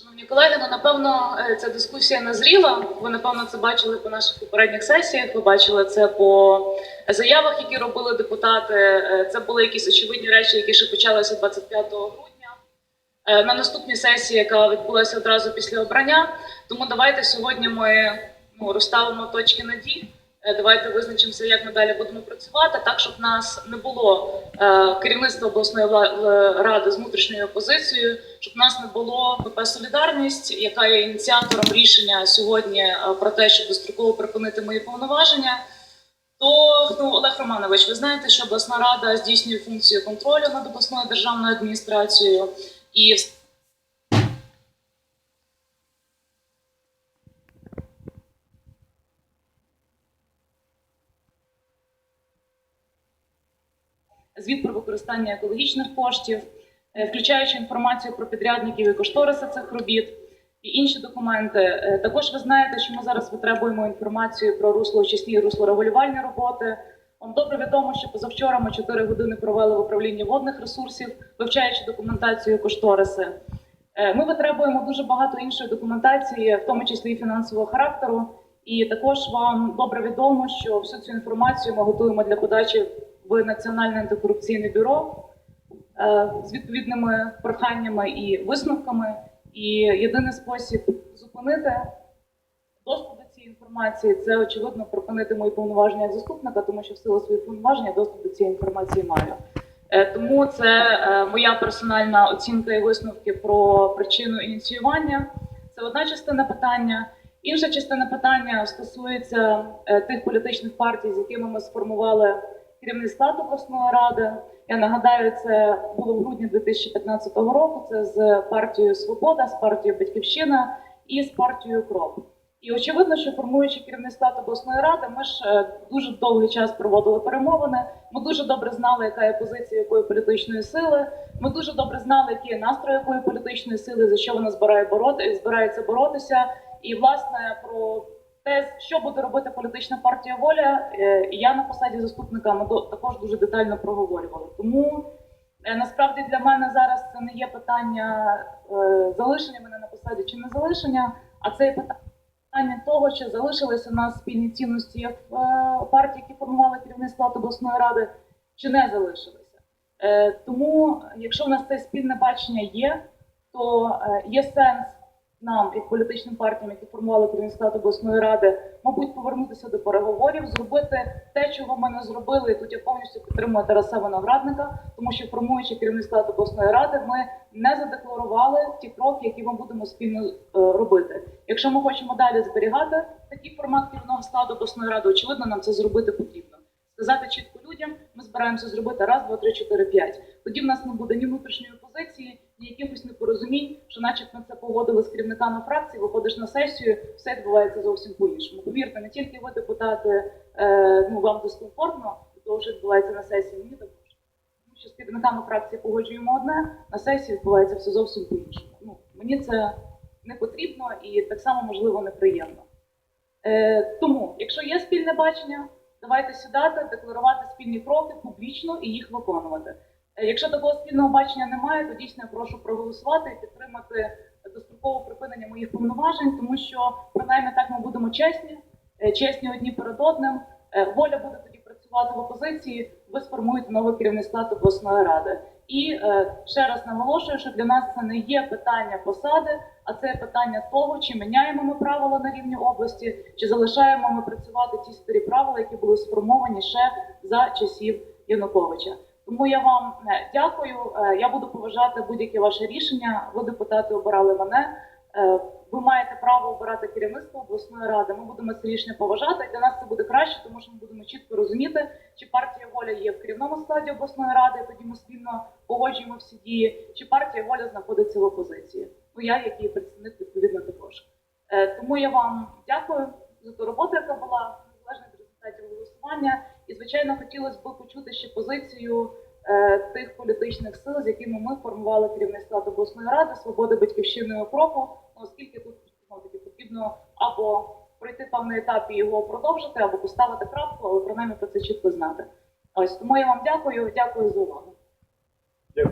Шановні колеги, ну напевно е, ця дискусія назріла. Ви напевно це бачили по наших попередніх сесіях. Ви бачили це по заявах, які робили депутати. Е, Це були якісь очевидні речі, які ще почалися 25 грудня. Е, На наступній сесії, яка відбулася одразу після обрання. Тому давайте сьогодні ми ну, розставимо точки над «і». Е, Давайте визначимося, як ми далі будемо працювати, так щоб в нас не було е, керівництва обласної е, ради з внутрішньою опозицією, щоб в нас не було ПП Солідарність, яка є ініціатором рішення сьогодні е, про те, щоб достроково припинити мої повноваження. То ну, Олег Романович, ви знаєте, що обласна рада здійснює функцію контролю над обласною державною адміністрацією і звіт про використання екологічних коштів, е, включаючи інформацію про підрядників і кошториси цих робіт і інші документи. Е, Також ви знаєте, що ми зараз витребуємо інформацію про русло очисні і руслорегулювальні роботи. Вам добре відомо, що позавчора ми 4 години провели в управлінні водних ресурсів, вивчаючи документацію кошториси. Е, Ми витребуємо дуже багато іншої документації, в тому числі і фінансового характеру. І також вам добре відомо, що всю цю інформацію ми готуємо для подачі в Національне антикорупційне бюро е, з відповідними проханнями і висновками. І єдиний спосіб зупинити доступ до цієї інформації це очевидно припинити мої повноваження як заступника, тому що в силу своїх повноважень доступ до цієї інформації маю. Е, Тому це е, моя персональна оцінка і висновки про причину ініціювання. Це одна частина питання. Інша частина питання стосується тих політичних партій, з якими ми сформували керівний склад обласної ради. Я нагадаю, це було в грудні 2015 року. Це з партією Свобода, з партією Батьківщина і з партією Крок. І очевидно, що формуючи керівний склад обласної ради, ми ж е, дуже довгий час проводили перемовини. Ми дуже добре знали, яка є позиція якої політичної сили. Ми дуже добре знали, які є настрої якої політичної сили, за що вона збирає бороти, збирається боротися. І власне про те, що буде робити політична партія воля, е, і я на посаді заступника ми також дуже детально проговорювали. Тому е, насправді для мене зараз це не є питання е, залишення мене на посаді чи не залишення, а це є питання того, чи залишилися у нас спільні цінності в партії, які формували керівний склад обласної ради, чи не залишилися. Тому, якщо в нас це спільне бачення є, то є сенс нам, як політичним партіям, які формували керівний склад обласної ради, мабуть, повернутися до переговорів, зробити те, чого ми не зробили. І тут я повністю підтримую Тараса Виноградника, тому що формуючи керівний склад обласної ради, ми не задекларували ті кроки, які ми будемо спільно е, робити. Якщо ми хочемо далі зберігати такий формат керівного складу обласної ради, очевидно, нам це зробити потрібно. Сказати чітко людям, ми збираємося зробити раз, два, три, чотири, п'ять. Тоді в нас не буде ні внутрішньої якихось непорозумінь, що, начебто, це погодили з керівниками фракції, виходиш на сесію, все відбувається зовсім по-іншому. Повірте, не тільки ви, депутати, е, ну вам дискомфортно того, що відбувається на сесії, мені також. Тому що з керівниками фракції погоджуємо одне, на сесії відбувається все зовсім по-іншому. Ну, мені це не потрібно і так само можливо неприємно. Е, тому, якщо є спільне бачення, давайте сідати, декларувати спільні кроки публічно і їх виконувати. Е, Якщо такого спільного бачення немає, то дійсно прошу проголосувати і підтримати дострокове припинення моїх повноважень, тому що принаймні так ми будемо чесні, е, чесні одні перед одним. Е, Воля буде тоді працювати в опозиції. Ви сформуєте новий керівний склад обласної ради. І ще раз наголошую, що для нас це не є питання посади, а це питання того, чи міняємо ми правила на рівні області, чи залишаємо ми працювати ті старі правила, які були сформовані ще за часів Януковича. Тому я вам е, дякую. Е, Я буду поважати будь-яке ваше рішення. Ви депутати обирали мене. Е, Ви маєте право обирати керівництво обласної ради. Ми будемо це рішення поважати. Для нас це буде краще, тому що ми будемо чітко розуміти, чи партія воля є в керівному складі обласної ради. Тоді ми спільно погоджуємо всі дії, чи партія воля знаходиться в опозиції. Ну я, як її представник, відповідно також. Тому я вам дякую за ту роботу, яка була незалежно від результатів голосування. І звичайно, хотілося б почути ще позицію е, тих політичних сил, з якими ми формували керівний склад обласної ради, свободи батьківщини кроку. Ну, оскільки тут ну, таки потрібно або пройти певний етап і його продовжити, або поставити крапку, але принаймні про це чітко знати. Ось тому я вам дякую, дякую за увагу.